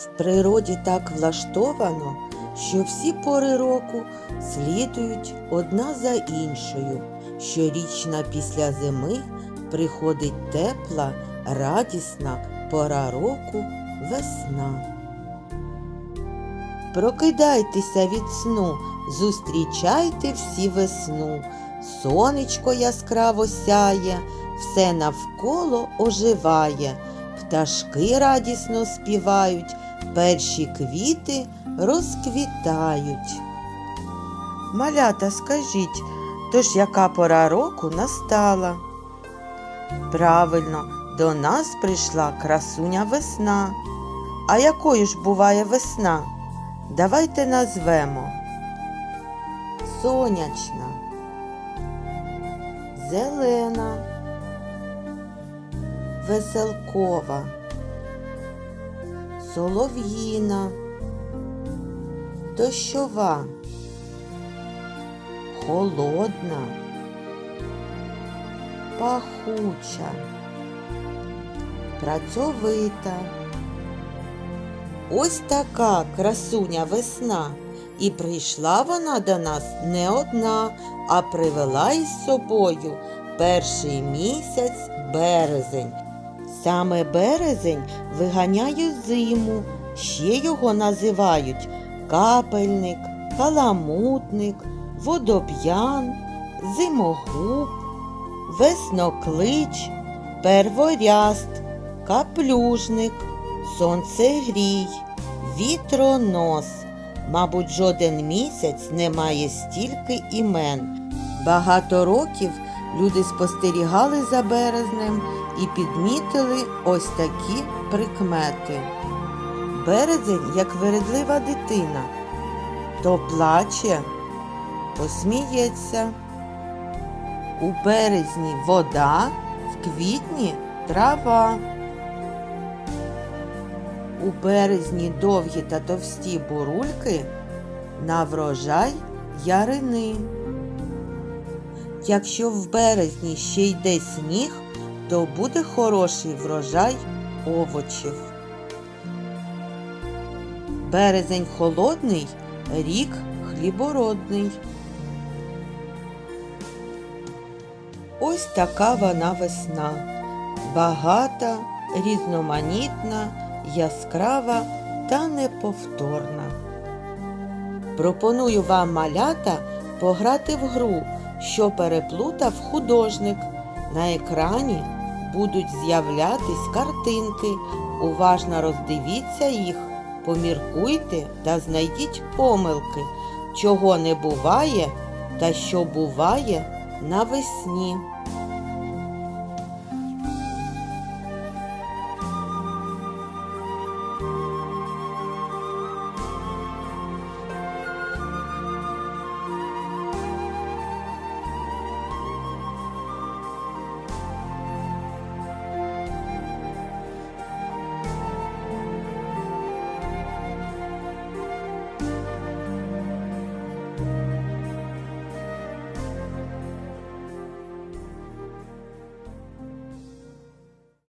В природі так влаштовано, що всі пори року слідують одна за іншою. Щорічна після зими приходить тепла, радісна пора року весна. Прокидайтеся від сну, зустрічайте всі весну. Сонечко яскраво сяє, все навколо оживає, пташки радісно співають, перші квіти розквітають. Малята, скажіть, тож яка пора року настала? Правильно, до нас прийшла красуня весна. А якою ж буває весна? Давайте назвемо сонячна, зелена, веселкова, солов'їна, дощова, холодна, пахуча, працьовита. Ось така красуня весна. І прийшла вона до нас не одна, а привела із собою перший місяць березень. Саме березень виганяє зиму, ще його називають капельник, каламутник, водоп'ян, зимогуб, весноклич, перворяст, каплюжник, сонцегрій, вітронос. Мабуть, жоден місяць не має стільки імен. Багато років люди спостерігали за березнем і підмітили ось такі прикмети. Березень, як вередлива дитина, то плаче, то сміється. У березні вода, в квітні трава. У березні довгі та товсті бурульки, на врожай ярини. Якщо в березні ще йде сніг, то буде хороший врожай овочів. Березень холодний, рік хлібородний. Ось така вона весна, багата, різноманітна, яскрава та неповторна. Пропоную вам малята пограти в гру, що переплутав художник. На екрані будуть з'являтись картинки. Уважно роздивіться їх, поміркуйте та знайдіть помилки, чого не буває та що буває навесні.